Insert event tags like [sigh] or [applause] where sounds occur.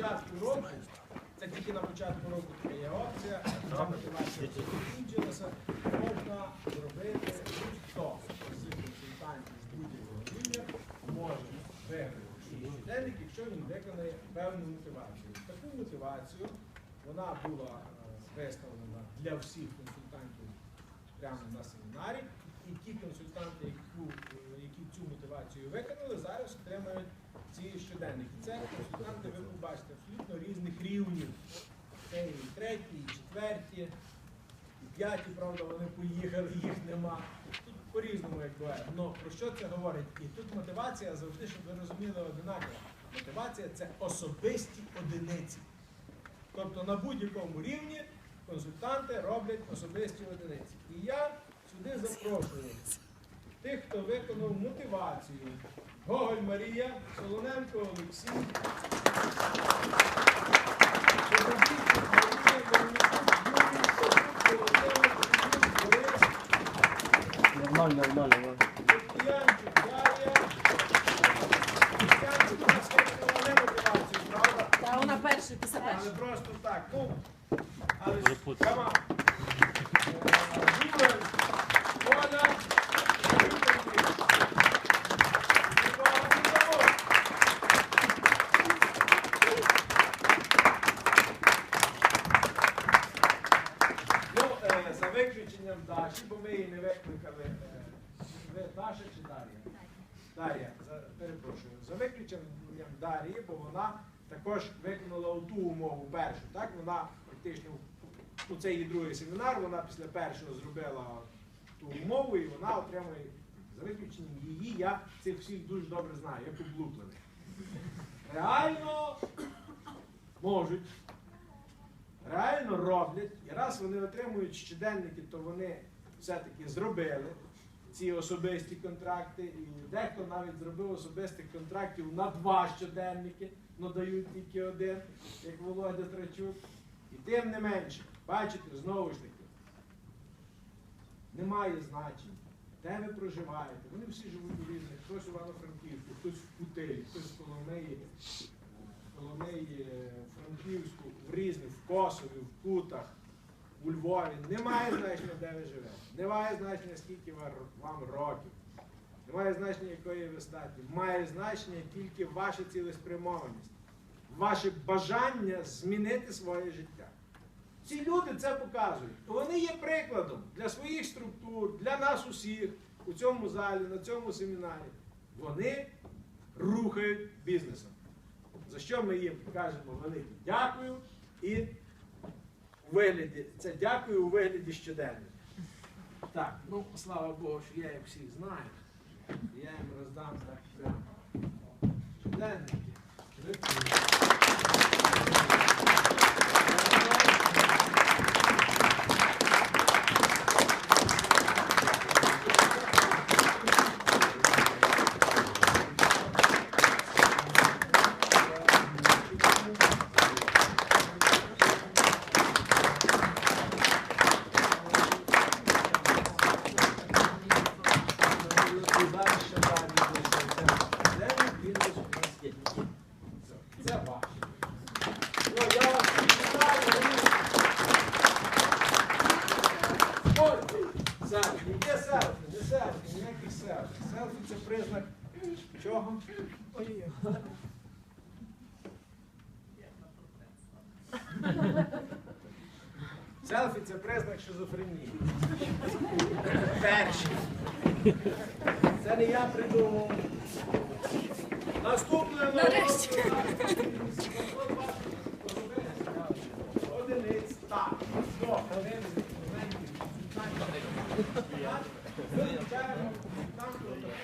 початку року, це тільки на початку року така є опція, ця мотивація закінчилася, можна зробити будь-хто з консультантів з будь-якого рівня може виграти щоденник, якщо він виконає певну мотивацію. Таку мотивацію вона була е, виставлена для всіх консультантів прямо на семінарі. І ті консультанти, е, які цю мотивацію виконали, зараз отримають ці щоденники. Це консультанти, ви побачите, абсолютно різних рівнів. Це і треті, і четверті, і п'яті, правда, вони поїхали, їх нема. Тут по-різному як буває. Но про що це говорить? І тут мотивація завжди, щоб ви розуміли одинаково. Мотивація це особисті одиниці. Тобто на будь-якому рівні консультанти роблять особисті одиниці. І я сюди запрошую тих, хто виконав мотивацію. Гоголь Марія, Солоненко Олексій. Шевченків Марія, Мельничук Юрій, Савчук Володимир, Кузьмук Борис, Нормально, нормально, нормально. Бо ми її не викликали. е, Ви Даша чи Дар'я? Дар'я, перепрошую. За виключенням Дар'ї, бо вона також виконала ту умову першу. Так, вона практично ну, це її другий семінар, вона після першого зробила ту умову і вона отримує за виключенням її. Я цих всіх дуже добре знаю, як облуплених. Реально можуть реально роблять, і раз вони отримують щоденники, то вони все-таки зробили ці особисті контракти, і дехто навіть зробив особистих контрактів на два щоденники, але дають тільки один, як Володя Трачук. І тим не менше, бачите, знову ж таки, немає значення, де ви проживаєте. Вони всі живуть у різних, хтось у Івано-Франківську, хтось в Путилі, хтось в Коломиї. Коломиї, Франківську, в різних, в Косові, в Кутах, у Львові. Немає значення, де ви живете. Немає значення, скільки вам років. Немає значення, якої ви статі. Має значення тільки ваша цілеспрямованість, ваше бажання змінити своє життя. Ці люди це показують. Вони є прикладом для своїх структур, для нас усіх у цьому залі, на цьому семінарі. Вони рухають бізнесом. За що ми їм кажемо велике дякую і вигляді, це дякую у вигляді щоденника. Так, ну слава Богу, що я їх всіх знаю. Я їм роздам так прямо. Щоденники. І далі ще далі буде щоденник, він десь у нас є. Все, Це ваше. Ну, я вас вітаю. Ой, селфі, яке селфі, не селфі, ніяких селфі. Селфі це признак чого? Селфі це признак шизофренії. Перший. Це не я придумав. Наступне Нарешті. Thank [laughs] you.